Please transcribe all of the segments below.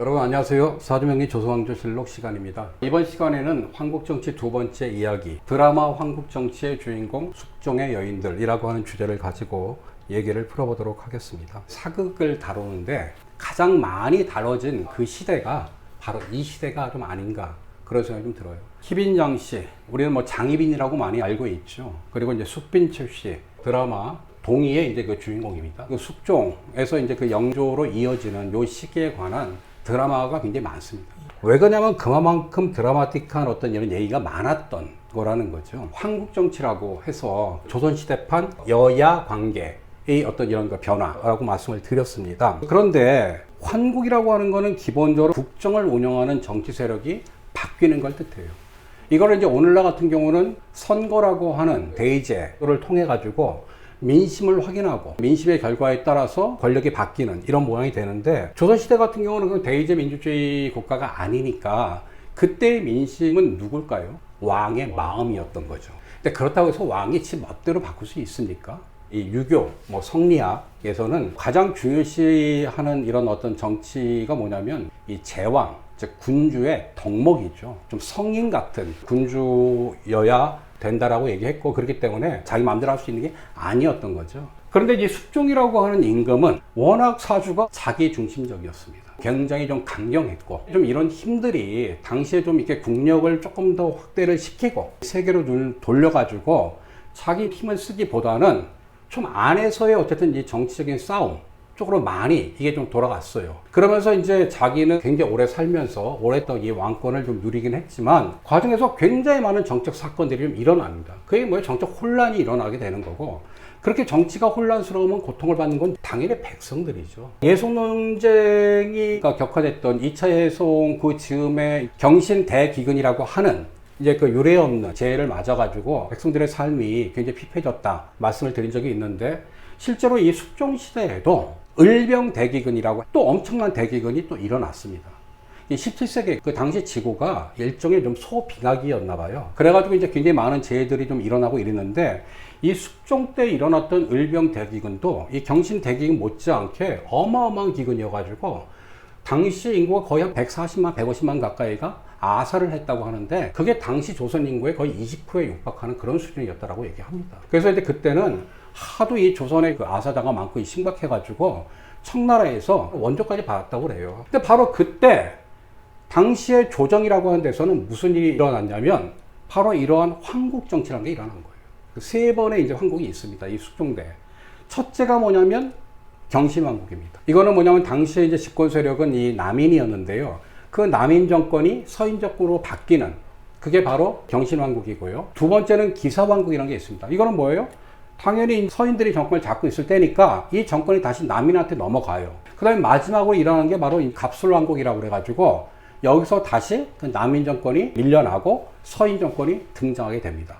여러분 안녕하세요. 사주명리 조선왕조실록 시간입니다. 이번 시간에는 황국정치 두 번째 이야기 드라마 황국정치의 주인공 숙종의 여인들이라고 하는 주제를 가지고 얘기를 풀어보도록 하겠습니다. 사극을 다루는데 가장 많이 다뤄진 그 시대가 바로 이 시대가 좀 아닌가 그런 생각이 좀 들어요. 희빈장 씨, 우리는 뭐 장희빈이라고 많이 알고 있죠. 그리고 이제 숙빈철 씨 드라마 동의의 이제 그 주인공입니다. 그 숙종에서 이제 그 영조로 이어지는 요 시기에 관한 드라마가 굉장히 많습니다. 왜 그러냐면 그만큼 드라마틱한 어떤 이런 얘기가 많았던 거라는 거죠. 한국 정치라고 해서 조선시대판 여야 관계 의 어떤 이런 그 변화라고 말씀을 드렸습니다. 그런데 환국이라고 하는 거는 기본적으로 국정을 운영하는 정치 세력이 바뀌는 걸 뜻해요. 이거를 이제 오늘날 같은 경우는 선거라고 하는 대의제를 통해 가지고 민심을 확인하고 민심의 결과에 따라서 권력이 바뀌는 이런 모양이 되는데 조선시대 같은 경우는 그 대의제 민주주의 국가가 아니니까 그때의 민심은 누굴까요? 왕의 마음이었던 거죠. 근데 그렇다고 해서 왕이 지 멋대로 바꿀 수 있습니까? 이 유교, 뭐 성리학에서는 가장 중요시하는 이런 어떤 정치가 뭐냐면 이 제왕, 즉 군주의 덕목이죠. 좀 성인 같은 군주여야 된다라고 얘기했고 그렇기 때문에 자기 마음대로 할 수 있는 게 아니었던 거죠. 그런데 이 숙종이라고 하는 임금은 워낙 사주가 자기 중심적이었습니다. 굉장히 좀 강경했고 좀 이런 힘들이 당시에 좀 이렇게 국력을 조금 더 확대를 시키고 세계로 눈을 돌려가지고 자기 힘을 쓰기보다는 좀 안에서의 어쨌든 이 정치적인 싸움 쪽으로 많이 이게 좀 돌아갔어요. 그러면서 이제 자기는 굉장히 오래 살면서 오랫동안 이 왕권을 좀 누리긴 했지만 과정에서 굉장히 많은 정책 사건들이 좀 일어납니다. 그게 뭐예요? 정책 혼란이 일어나게 되는 거고 그렇게 정치가 혼란스러우면 고통을 받는 건 당연히 백성들이죠. 예송 논쟁이 격화됐던 2차 예송 그 즈음에 경신 대기근이라고 하는 이제 그 유례 없는 재해를 맞아가지고 백성들의 삶이 굉장히 피폐해졌다 말씀을 드린 적이 있는데 실제로 이 숙종 시대에도 을병 대기근이라고 또 엄청난 대기근이 또 일어났습니다. 이 17세기 그 당시 지구가 일종의 좀 소빙하기였나 봐요. 그래가지고 이제 굉장히 많은 재해들이 좀 일어나고 이랬는데 이 숙종 때 일어났던 을병 대기근도 이 경신 대기근 못지않게 어마어마한 기근이어가지고 당시 인구가 거의 한 140만, 150만 가까이가 아사를 했다고 하는데 그게 당시 조선 인구의 거의 20%에 육박하는 그런 수준이었다라고 얘기합니다. 그래서 이제 그때는 하도 이 조선의 그 아사자가 많고 심각해가지고 청나라에서 원조까지 받았다고 그래요. 근데 바로 그때 당시의 조정이라고 하는 데서는 무슨 일이 일어났냐면 바로 이러한 황국 정치라는 게 일어난 거예요. 그 세 번의 이제 황국이 있습니다. 이 숙종대. 첫째가 뭐냐면 경신왕국입니다. 이거는 뭐냐면 당시에 이제 집권 세력은 이 남인이었는데요. 그 남인 정권이 서인 정권으로 바뀌는 그게 바로 경신왕국이고요. 두 번째는 기사왕국이라는 게 있습니다. 이거는 뭐예요? 당연히 서인들이 정권을 잡고 있을 때니까 이 정권이 다시 남인한테 넘어가요. 그 다음에 마지막으로 일어나는 게 바로 이 갑술 왕국이라고 그래가지고 여기서 다시 그 남인 정권이 밀려나고 서인 정권이 등장하게 됩니다.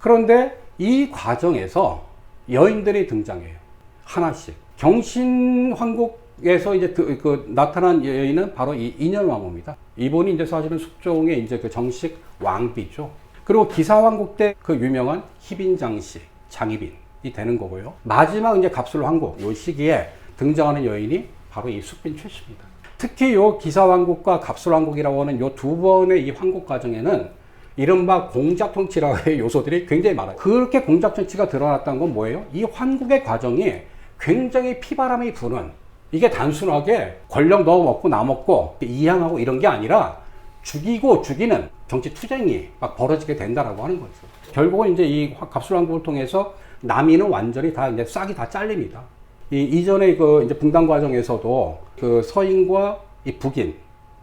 그런데 이 과정에서 여인들이 등장해요. 하나씩. 경신왕국에서 이제 그, 그 나타난 여인은 바로 이 인현 왕후입니다. 이분이 이제 사실은 숙종의 이제 그 정식 왕비죠. 그리고 기사 왕국 때 그 유명한 희빈장 씨, 장희빈이 되는 거고요. 마지막 이제 갑술왕국 요 시기에 등장하는 여인이 바로 이 숙빈 최씨입니다. 특히 요 기사 왕국과 갑술 왕국이라고 하는 요 두 번의 이 황국 과정에는 이른바 공작 정치라의 요소들이 굉장히 많아요. 그렇게 공작 정치가 드러났다는 건 뭐예요? 이 환국의 과정이 굉장히 피바람이 부는 이게 단순하게 권력 넣어먹고 나먹고 이양하고 이런 게 아니라 죽이고 죽이는 정치 투쟁이 막 벌어지게 된다라고 하는 거죠. 결국은 이제 이 갑술왕국을 통해서 남인은 완전히 다 이제 싹이 다 잘립니다. 이 이전에 그 이제 분당 과정에서도 그 서인과 이 북인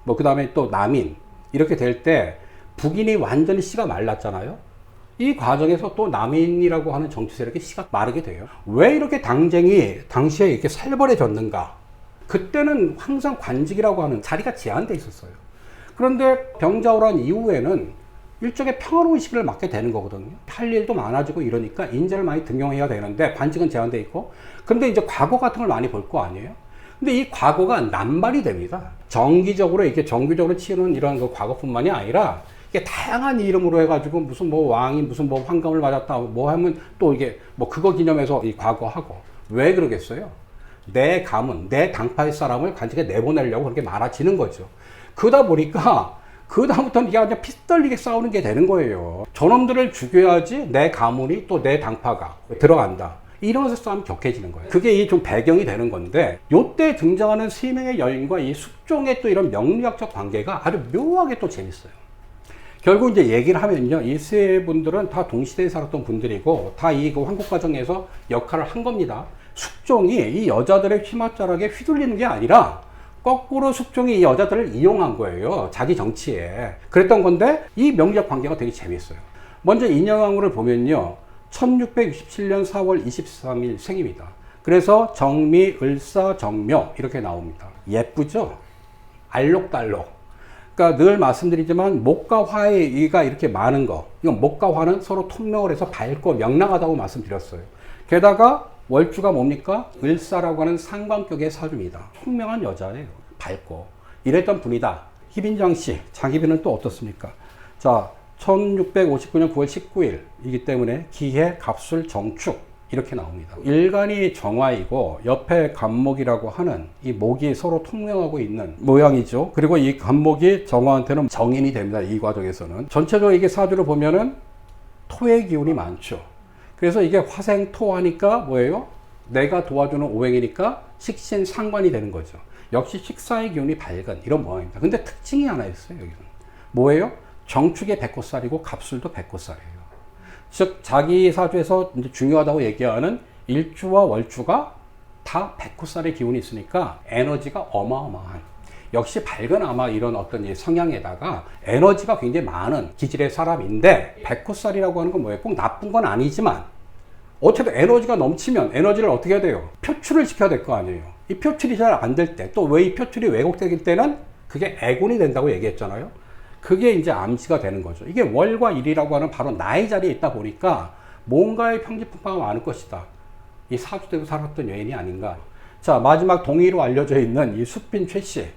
뭐 그다음에 또 남인 이렇게 될 때 북인이 완전히 씨가 말랐잖아요. 이 과정에서 또 남인이라고 하는 정치 세력이 씨가 마르게 돼요. 왜 이렇게 당쟁이 당시에 이렇게 살벌해졌는가? 그때는 항상 관직이라고 하는 자리가 제한돼 있었어요. 그런데 병자호란 이후에는 일종의 평화로운 시기를 맞게 되는 거거든요. 할 일도 많아지고 이러니까 인재를 많이 등용해야 되는데 관직은 제한돼 있고. 그런데 이제 과거 같은 걸 많이 볼 거 아니에요? 근데 이 과거가 남발이 됩니다. 정기적으로 이렇게 정기적으로 치르는 이런 그 과거뿐만이 아니라 이게 다양한 이름으로 해가지고 무슨 뭐 왕이 무슨 뭐 황감을 맞았다 뭐 하면 또 이게 뭐 그거 기념해서 이 과거하고 왜 그러겠어요? 내 가문, 내 당파의 사람을 간직에 내보내려고 그렇게 많아지는 거죠. 그러다 보니까 그 다음부터는 그냥 피떨리게 싸우는 게 되는 거예요. 저놈들을 죽여야지 내 가문이 또 내 당파가 들어간다. 이러면서 싸움이 격해지는 거예요. 그게 이 좀 배경이 되는 건데, 요때 등장하는 세 명의 여인과 이 숙종의 또 이런 명리학적 관계가 아주 묘하게 또 재밌어요. 결국 이제 얘기를 하면요. 이 세 분들은 다 동시대에 살았던 분들이고, 다 이 그 황국 과정에서 역할을 한 겁니다. 숙종이 이 여자들의 휘맛자락에 휘둘리는 게 아니라, 거꾸로 숙종이 이 여자들을 이용한 거예요. 자기 정치에. 그랬던 건데, 이 명리학 관계가 되게 재밌어요. 먼저 인여왕후를 보면요. 1667년 4월 23일 생입니다. 그래서 정미, 을사, 정묘 이렇게 나옵니다. 예쁘죠? 알록달록. 그러니까 늘 말씀드리지만 목과 화의 이가 이렇게 많은 거. 이건 목과 화는 서로 통명을 해서 밝고 명랑하다고 말씀드렸어요. 게다가 월주가 뭡니까? 을사라고 하는 상관격의 사주입니다. 총명한 여자예요. 밝고. 이랬던 분이다. 희빈장 씨, 장희빈은 또 어떻습니까? 자, 1659년 9월 19일이기 때문에 기해, 갑술, 정축 이렇게 나옵니다. 일간이 정화이고 옆에 간목이라고 하는 이 목이 서로 통명하고 있는 모양이죠. 그리고 이 간목이 정화한테는 정인이 됩니다. 이 과정에서는 전체적으로 이게 사주를 보면은 토의 기운이 많죠. 그래서 이게 화생토 하니까 뭐예요? 내가 도와주는 오행이니까 식신 상관이 되는 거죠. 역시 식사의 기운이 밝은 이런 모양입니다. 근데 특징이 하나 있어요. 여기는 뭐예요? 정축의 백호살이고 갑술도 백호살이에요. 즉 자기 사주에서 중요하다고 얘기하는 일주와 월주가 다 백호살의 기운이 있으니까 에너지가 어마어마한 역시 밝은 아마 이런 어떤 이 성향에다가 에너지가 굉장히 많은 기질의 사람인데 백호살이라고 하는 건 뭐예요? 꼭 나쁜 건 아니지만 어쨌든 에너지가 넘치면 에너지를 어떻게 해야 돼요? 표출을 시켜야 될 거 아니에요. 이 표출이 잘 안 될 때 또 왜 이 표출이 왜곡될 때는 그게 애군이 된다고 얘기했잖아요. 그게 이제 암시가 되는 거죠. 이게 월과 일이라고 하는 바로 나의 자리에 있다 보니까 뭔가의 평지풍파가 많을 것이다. 이 사주대로 살았던 여인이 아닌가. 자, 마지막 동의로 알려져 있는 이 수빈 최 씨.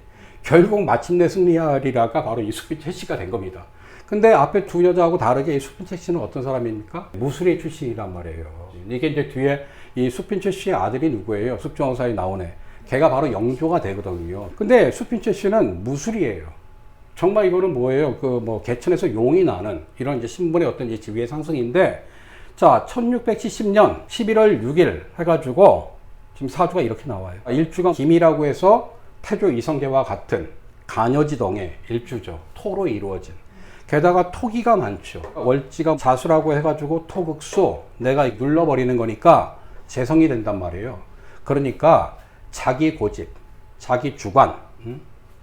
결국 마침내 승리하리라가 바로 이 씨가 된 겁니다. 근데 앞에 두 여자하고 다르게 이 씨는 어떤 사람입니까? 무술의 출신이란 말이에요. 이게 이제 뒤에 이 씨의 아들이 누구예요? 숙종사에 나오네. 걔가 바로 영조가 되거든요. 근데 씨는 무술이에요. 정말 이거는 뭐예요? 그 뭐 개천에서 용이 나는 이런 이제 신분의 어떤 이제 지위의 상승인데 자 1670년 11월 6일 해가지고 지금 사주가 이렇게 나와요. 일주가 김이라고 해서 태조 이성계와 같은 간여지동의 일주죠. 토로 이루어진. 게다가 토기가 많죠. 월지가 자수라고 해가지고 토극수 내가 눌러버리는 거니까 재성이 된단 말이에요. 그러니까 자기 고집, 자기 주관, 음?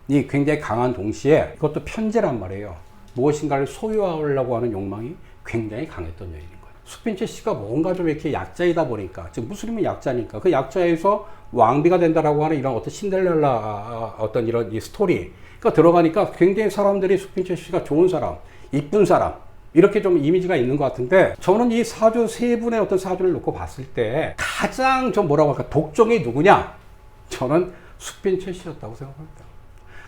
이 굉장히 강한 동시에 이것도 편재란 말이에요. 무엇인가를 소유하려고 하는 욕망이 굉장히 강했던 거예요. 수빈채 씨가 뭔가 좀 이렇게 약자이다 보니까 지금 무슬림은 약자니까 그 약자에서 왕비가 된다라고 하는 이런 어떤 신데렐라 어떤 이런 이 스토리가 들어가니까 굉장히 사람들이 수빈채 씨가 좋은 사람, 이쁜 사람 이렇게 좀 이미지가 있는 것 같은데 저는 이 사주 세 분의 어떤 사주를 놓고 봤을 때 가장 좀 뭐라고 할까 독종이 누구냐? 저는 수빈채 씨였다고 생각합니다.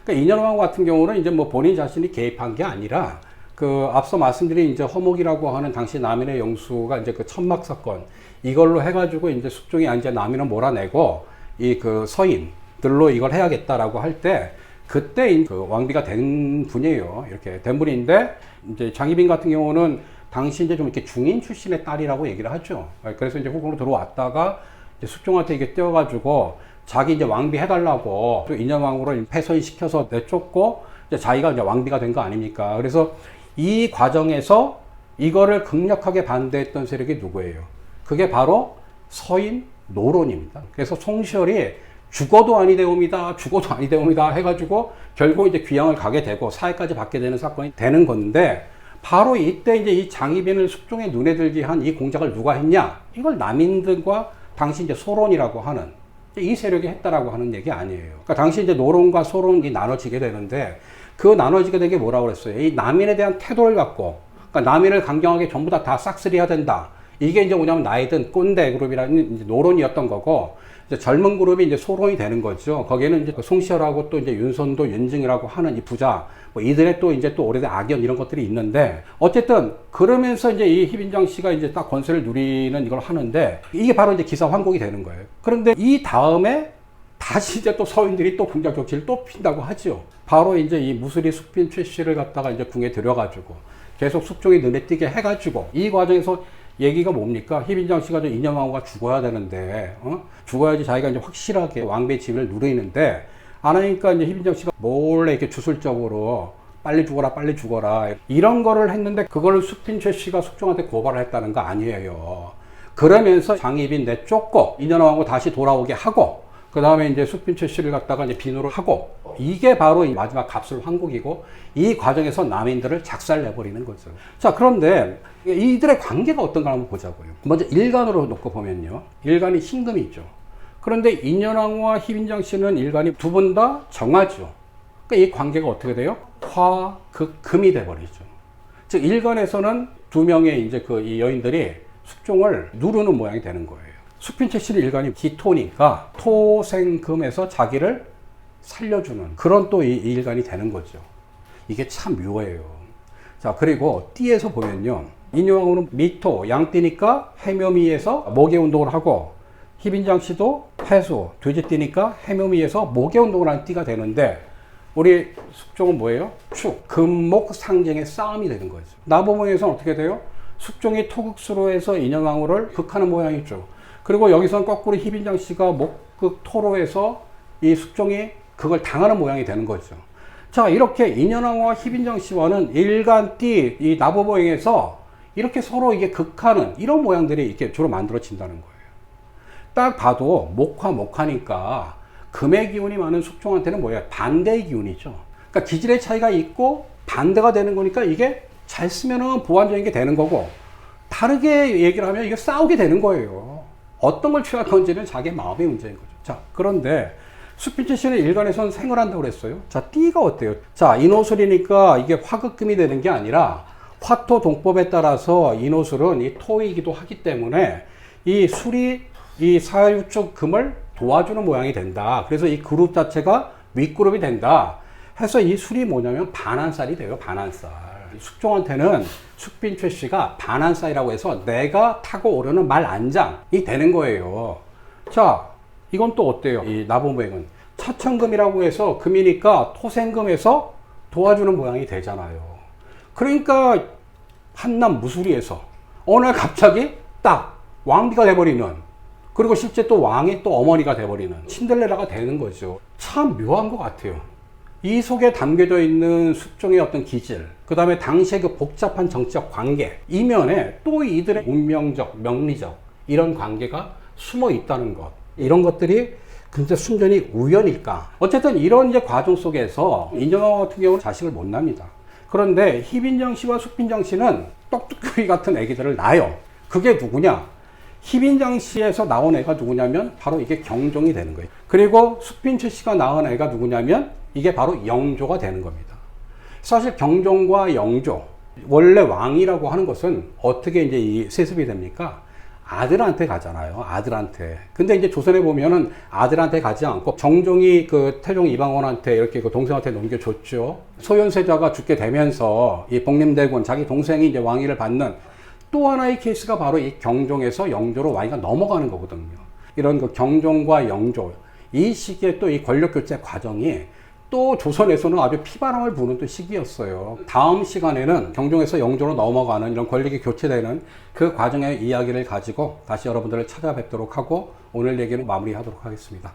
그러니까 인현왕 같은 경우는 이제 뭐 본인 자신이 개입한 게 아니라 그 앞서 말씀드린 이제 허목이라고 하는 당시 남인의 영수가 이제 그 천막 사건 이걸로 해가지고 이제 숙종이 이제 남인을 몰아내고 이 그 서인들로 이걸 해야겠다라고 할 때 그때 그 왕비가 된 분이에요. 이렇게 된 분인데 이제 장희빈 같은 경우는 당시 이제 좀 이렇게 중인 출신의 딸이라고 얘기를 하죠. 그래서 이제 후궁으로 들어왔다가 이제 숙종한테 이게 떼어가지고 자기 이제 왕비 해달라고 또 인현왕후를 패선시켜서 내쫓고 이제 자기가 이제 왕비가 된 거 아닙니까? 그래서 이 과정에서 이거를 극력하게 반대했던 세력이 누구예요? 그게 바로 서인 노론입니다. 그래서 송시열이 죽어도 아니 되옵니다. 죽어도 아니 되옵니다. 해가지고 결국 이제 귀양을 가게 되고 사회까지 받게 되는 사건이 되는 건데 바로 이때 이제 이 장희빈을 숙종의 눈에 들게 한 이 공작을 누가 했냐? 이걸 남인들과 당시 이제 소론이라고 하는 이 세력이 했다라고 하는 얘기 아니에요. 그러니까 당시 이제 노론과 소론이 나눠지게 되는데 그 나눠지게 된 게 뭐라고 그랬어요? 이 남인에 대한 태도를 갖고 그러니까 남인을 강경하게 전부 다 다 싹쓸이해야 된다. 이게 이제 뭐냐면 나이든 꼰대 그룹이라는 노론이었던 거고 이제 젊은 그룹이 이제 소론이 되는 거죠. 거기에는 이제 그 송시열하고 또 이제 윤선도, 윤증이라고 하는 이 부자, 뭐 이들의 또 이제 또 오래된 악연 이런 것들이 있는데 어쨌든 그러면서 이제 이 희빈정 씨가 이제 딱 권세를 누리는 이걸 하는데 이게 바로 이제 기사 환곡이 되는 거예요. 그런데 이 다음에 다시 이제 또 서인들이 또 궁작 정치를 또 핀다고 하죠. 바로 이제 이 무술이 숙빈 최 씨를 갖다가 이제 궁에 들여가지고 계속 숙종이 눈에 띄게 해가지고 이 과정에서 얘기가 뭡니까? 희빈장 씨가 저 이념왕후가 죽어야 되는데, 어? 죽어야지 자기가 이제 확실하게 왕배 지위를 누리는데, 안 하니까 이제 희빈장 씨가 몰래 이렇게 주술적으로 빨리 죽어라, 빨리 죽어라. 이런 거를 했는데, 그걸 숙빈 최 씨가 숙종한테 고발을 했다는 거 아니에요. 그러면서 장희빈 내쫓고, 이년왕후 다시 돌아오게 하고, 그 다음에 이제 숙빈 최 씨를 갖다가 이제 비누를 하고, 이게 바로 이 마지막 갑술 황국이고, 이 과정에서 남인들을 작살내버리는 거죠. 자, 그런데 이들의 관계가 어떤가 한번 보자고요. 먼저 일간으로 놓고 보면요. 일간이 신금이 있죠. 그런데 인연왕후와 희빈장 씨는 일간이 두 분 다 정하죠. 그러니까 이 관계가 어떻게 돼요? 화, 극, 금이 돼버리죠. 즉, 일간에서는 두 명의 이제 그 이 여인들이 숙종을 누르는 모양이 되는 거예요. 씨는 일간이 기토니까 토생금에서 자기를 살려주는 그런 또 이 일간이 되는 거죠. 이게 참 묘해요. 자, 그리고 띠에서 보면요. 인유왕후는 미토, 양띠니까 해묘미에서 목의 운동을 하고 희빈장 씨도 해수, 돼지띠니까 해묘미에서 목의 운동을 하는 띠가 되는데 우리 숙종은 뭐예요? 축, 금목 상징의 싸움이 되는 거죠. 나보모에서는 어떻게 돼요? 숙종이 토극수로 해서 인현왕후를 극하는 모양이죠. 그리고 여기서는 거꾸로 희빈장 씨가 목극 토로해서 이 숙종이 그걸 당하는 모양이 되는 거죠. 자, 이렇게 인현왕후와 희빈장 씨와는 일간띠, 이 나보보행에서 이렇게 서로 이게 극하는 이런 모양들이 이렇게 주로 만들어진다는 거예요. 딱 봐도 목화 목화니까 금의 기운이 많은 숙종한테는 뭐예요? 반대의 기운이죠. 그러니까 기질의 차이가 있고 반대가 되는 거니까 이게 잘 쓰면은 보완적인 게 되는 거고 다르게 얘기를 하면 이게 싸우게 되는 거예요. 어떤 걸 취할 건지는 자기 마음의 문제인 거죠. 자, 그런데 수필지 씨는 일간에선 생활한다고 그랬어요. 자, 띠가 어때요? 자, 인호술이니까 이게 화극금이 되는 게 아니라 화토 동법에 따라서 인호술은 이 토이기도 하기 때문에 이 술이 이 사유쪽 금을 도와주는 모양이 된다. 그래서 이 그룹 자체가 윗그룹이 된다. 해서 이 술이 뭐냐면 반한살이 돼요. 반한살. 숙종한테는 숙빈 최 씨가 반한살이라고 해서 내가 타고 오르는 말 안장이 되는 거예요. 자, 이건 또 어때요? 이 나보모행은 차천금이라고 해서 금이니까 토생금에서 도와주는 모양이 되잖아요. 그러니까 한남 무수리에서 어느 날 갑자기 딱 왕비가 돼버리는 그리고 실제 또 왕이 또 어머니가 돼버리는 신들레라가 되는 거죠. 참 묘한 것 같아요. 이 속에 담겨져 있는 숙종의 어떤 기질, 그 다음에 당시의 그 복잡한 정치적 관계, 이면에 또 이들의 운명적, 명리적, 이런 관계가 숨어 있다는 것. 이런 것들이 근데 순전히 우연일까? 어쨌든 이런 이제 과정 속에서 인정왕 같은 경우는 자식을 못 납니다. 그런데 희빈정 씨와 숙빈정 씨는 똑똑이 같은 애기들을 낳아요. 그게 누구냐? 희빈장 씨에서 나온 애가 누구냐면 바로 이게 경종이 되는 거예요. 그리고 숙빈채 씨가 낳은 애가 누구냐면 이게 바로 영조가 되는 겁니다. 사실 경종과 영조, 원래 왕이라고 하는 것은 어떻게 이제 이 세습이 됩니까? 아들한테 가잖아요. 아들한테. 근데 이제 조선에 보면은 아들한테 가지 않고 정종이 그 태종 이방원한테 이렇게 그 동생한테 넘겨줬죠. 소현세자가 죽게 되면서 이 복림대군 자기 동생이 이제 왕위를 받는 또 하나의 케이스가 바로 이 경종에서 영조로 왕위가 넘어가는 거거든요. 이런 그 경종과 영조 이 시기에 또 이 권력 교체 과정이 또 조선에서는 아주 피바람을 부는 또 시기였어요. 다음 시간에는 경종에서 영조로 넘어가는 이런 권력이 교체되는 그 과정의 이야기를 가지고 다시 여러분들을 찾아뵙도록 하고 오늘 얘기는 마무리하도록 하겠습니다.